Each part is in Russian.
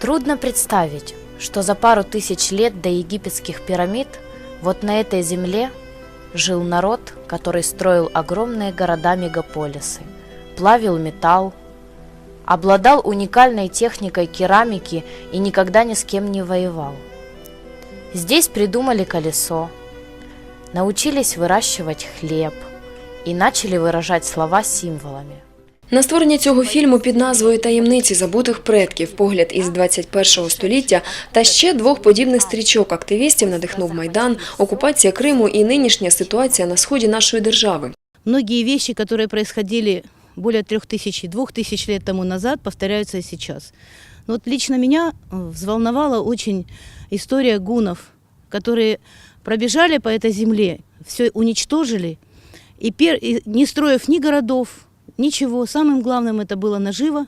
Трудно представить, что за пару тысяч лет до египетских пирамид вот на этой земле жил народ, который строил огромные города-мегаполисы, плавил металл, обладал уникальной техникой керамики и никогда ни с кем не воевал. Здесь придумали колесо, научились выращивать хлеб и начали выражать слова символами. На створення цього фільму під назвою Таємниці забутих предків, погляд із 21 століття та ще двох подібних стрічок активістів надихнув Майдан, окупація Криму і нинішня ситуація на сході нашої держави. Многие вещи, которые происходили более трех тысяч, двух тысяч лет тому назад, повторяются и сейчас. Но вот лично меня э, взволновала очень история гунов, которые пробежали по этой земле, все уничтожили, и, пер- и не строив ни городов, ничего, самым главным это было наживо,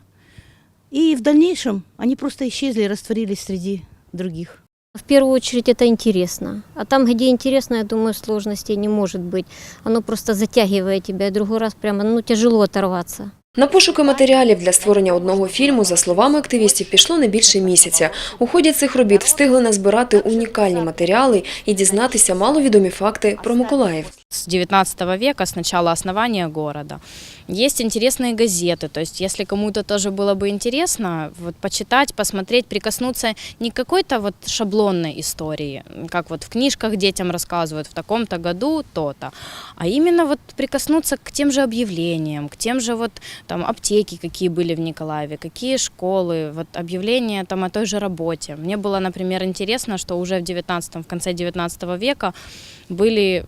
и в дальнейшем они просто исчезли растворились среди других. В первую очередь это интересно. А там, где интересно, я думаю, сложностей не может быть. Оно просто затягивает тебя, и другой раз прямо ну, тяжело оторваться. На пошуки матеріалів для створення одного фільму, за словами активістів, пішло не більше місяця. У ході цих робіт встигли назбирати унікальні матеріали і дізнатися маловідомі факти про Миколаїв. с 19 века, с начала основания города. Есть интересные газеты, то есть если кому-то тоже было бы интересно, вот почитать, посмотреть, прикоснуться не к какой-то вот шаблонной истории, как вот в книжках детям рассказывают в таком-то году то-то, а именно вот прикоснуться к тем же объявлениям, к тем же вот там аптеки, какие были в Николаеве, какие школы, вот объявления там о той же работе. Мне было, например, интересно, что уже в 19 в конце 19 века были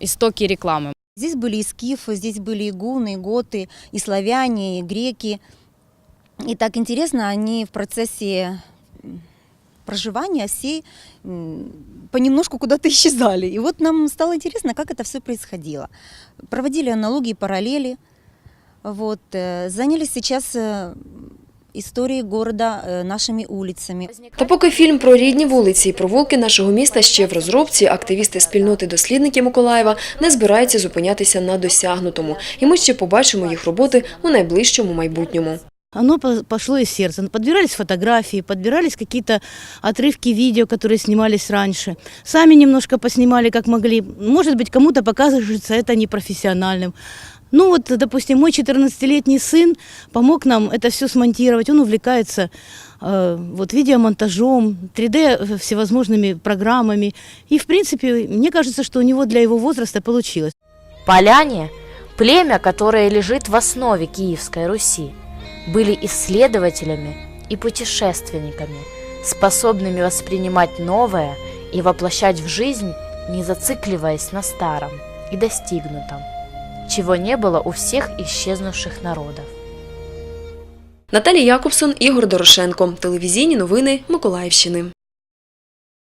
истоки рекламы. Здесь были и скифы, здесь были и гуны, и готы, и славяне, и греки. И так интересно, они в процессе проживания все м, понемножку куда-то исчезали. И вот нам стало интересно, как это все происходило. Проводили аналогии, параллели. Вот. э, Занялись сейчас э, историей города э, нашими улицами. Та поки фільм про рідні вулиці і провулки нашого міста ще в розробці, активісти спільноти дослідники Миколаєва не збираються зупинятися на досягнутому. І ми ще побачимо їх роботи у найближчому майбутньому. Оно по- пошло из сердца. Подбирались фотографии, подбирались какие-то отрывки видео, которые снимались раньше. Сами немножко поснимали, как могли. Может быть, кому-то покажется это непрофессиональным. Ну вот, допустим, мой 14-летний сын помог нам это все смонтировать. Он увлекается э, вот видеомонтажом, 3D всевозможными программами. И, в принципе, мне кажется, что у него для его возраста получилось. Поляне – племя, которое лежит в основе Киевской Руси, были исследователями и путешественниками, способными воспринимать новое и воплощать в жизнь, не зацикливаясь на старом и достигнутом, чего не было у всех исчезнувших народов. Наталія Якобсон, Ігор Дорошенко. Телевізійні новини Миколаївщини.